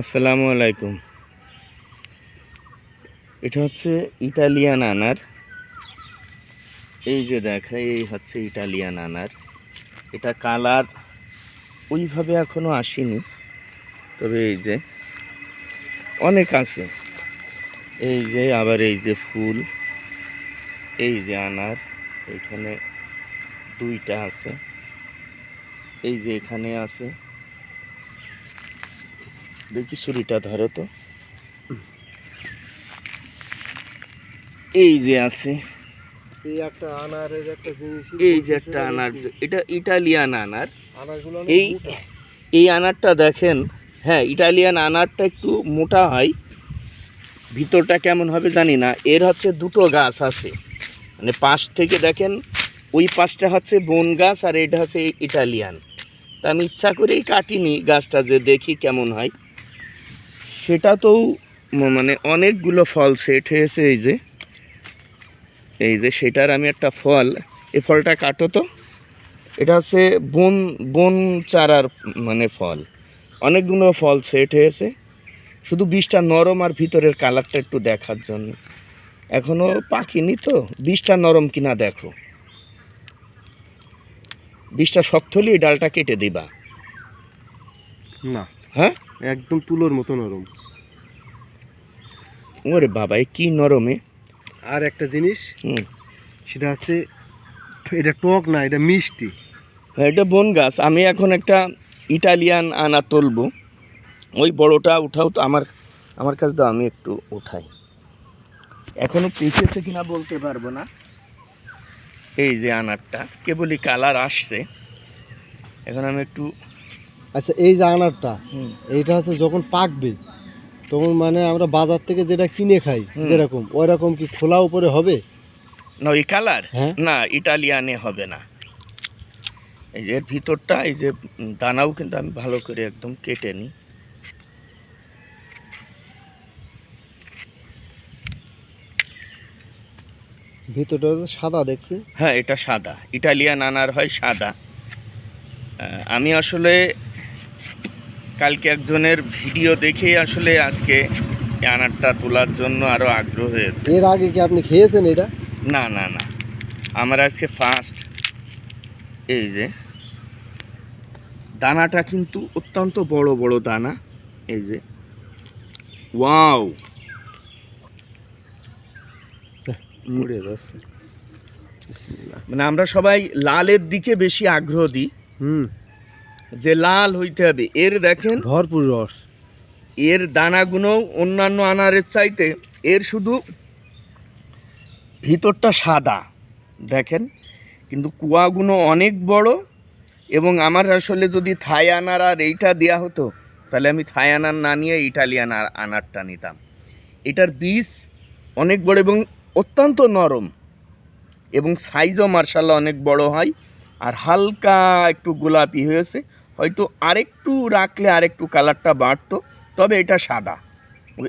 আসসালামু আলাইকুম। এটা হচ্ছে ইটালিয়ান আনার। এই যে দেখা এই হচ্ছে ইটালিয়ান আনার। এটা কালার ওইভাবে এখনও আসেনি, তবে এই যে অনেক আছে। এই যে আবার এই যে ফুল, এই যে আনার, এখানে দুইটা আছে। এই যে এখানে আছে। দেখি ছুরিটা ধরো তো। এই যে আছে। এই যে একটা আনার এটা ইটালিয়ান আনার। এই এই আনারটা দেখেন হ্যাঁ ইটালিয়ান আনারটা একটু মোটা হয়। ভিতরটা কেমন হবে জানি না। এর হচ্ছে দুটো গাছ আছে। মানে পাশ থেকে দেখেন ওই পাশটা হচ্ছে বন গাছ আর এটা হচ্ছে ইটালিয়ান। তা আমি ইচ্ছা করেই কাটিনি গাছটা যে দেখি কেমন হয়। সেটা তো মানে অনেকগুলো ফল সেট হয়েছে এই যে। এই যে সেটার আমি একটা ফল। এই ফলটা কাটো তো। এটা হচ্ছে বন বন চারার মানে ফল। অনেকগুলো ফল সেট হয়েছে। শুধু বীজটা নরম আর ভিতরের কালারটা একটু দেখার জন্য। এখনও পাকিনি তো। বীজটা নরম কিনা দেখো। বীজটা শক্ত হলে ডালটা কেটে দিবা। না। হ্যাঁ? একদম তুলোর মতো নরম। ওরে বাবা কি নরমে। আর একটা জিনিস হুম। সেটা হচ্ছে এটা টক না এটা মিষ্টি। এটা বন গাছ। আমি এখন একটা ইটালিয়ান আনা তুলবো। ওই বড়টা উঠাও তো আমার আমার কাছে তো আমি একটু উঠাই। এখনও পেঁচেছে কিনা বলতে পারব না। এই যে আনারটা কেবলই কালার আসছে। এখন আমি একটু আচ্ছা এই যে আনারটা হুম, এইটা হচ্ছে যখন পাকবে তখন মানে আমরা বাজার থেকে যেটা কিনে খাই যেরকম ওই রকম কি খোলা উপরে হবে? না ওই কালার? হ্যাঁ। না ইটালিয়ানে হবে না। এই যে এর ভিতরটা এই যে দানাও কিন্তু আমি ভালো করে একদম কেটে নিই। ভিতরটা সাদা দেখছি। হ্যাঁ এটা সাদা। ইটালিয়ান আনার হয় সাদা। আমি আসলে কালকে একজনের ভিডিও দেখেই আসলে আজকে আনারটা তোলার জন্য আরও আগ্রহ হয়েছে। এর আগে কি আপনি খেয়েছেন এটা? না না না। আমার আজকে ফার্স্ট এই যে। দানাটা কিন্তু অত্যন্ত বড় বড় দানা। এই যে। ওয়াও! মুড়ে যাচ্ছে মানে আমরা সবাই লালের দিকে বেশি আগ্রহ দিই। হুম। যে লাল হইতে হবে। এর দেখেন ভরপুর রস। এর দানাগুলো অন্যান্য আনারের চাইতে এর শুধু ভিতরটা সাদা। দেখেন কিন্তু কুয়াগুলো অনেক বড় এবং আমার আসলে যদি থাই আনার আর এইটা দেওয়া হতো তাহলে আমি থাই আনার না নিয়ে ইটালিয়ান আর আনারটা নিতাম। এটার বীজ অনেক বড় এবং অত্যন্ত নরম এবং সাইজও মার্শাল্লাহ অনেক বড় হয় আর হালকা একটু গোলাপি হয়েছে। হয়তো আরেকটু রাখলে আরেকটু কালারটা বাড়তো তবে এটা সাদা।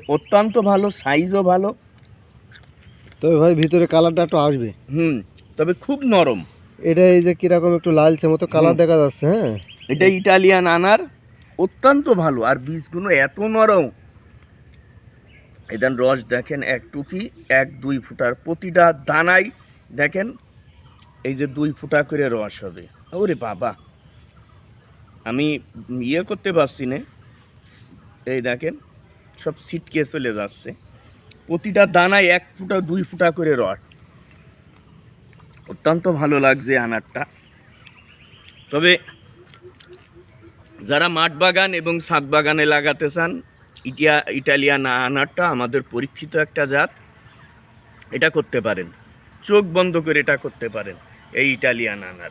অত্যন্ত ভালো সাইজও ভালো। তবে ভাই ভিতরে কালারটা একটু আসবে। হুম তবে খুব নরম। এটা এই যে কীরকম একটু লালচে মতো কালার দেখা যাচ্ছে হ্যাঁ? এটা ইটালিয়ান আনার অত্যন্ত ভালো। আর বীজগুলো এত নরম। এদান রস দেখেন এক টুকি এক দুই ফুটার প্রতিটা দানাই দেখেন এই যে দুই ফুটা করে রস হবে। ওরে বাবা! আমি ইয়ে করতে পারছি না। এই দেখেন, সব ছিটকে চলে যাচ্ছে। প্রতিটা দানায় এক ফুটা, দুই ফুটা করে রড। অত্যন্ত ভালো লাগছে আনারটা। তবে যারা মাঠ বাগান এবং ছাদ বাগানে লাগাতে চান, ইটিয়া, ইটালিয়ান আনারটা আমাদের পরীক্ষিত একটা জাত। এটা করতে পারেন। চোখ বন্ধ করে এটা করতে পারেন, এই ইটালিয়ান আনার।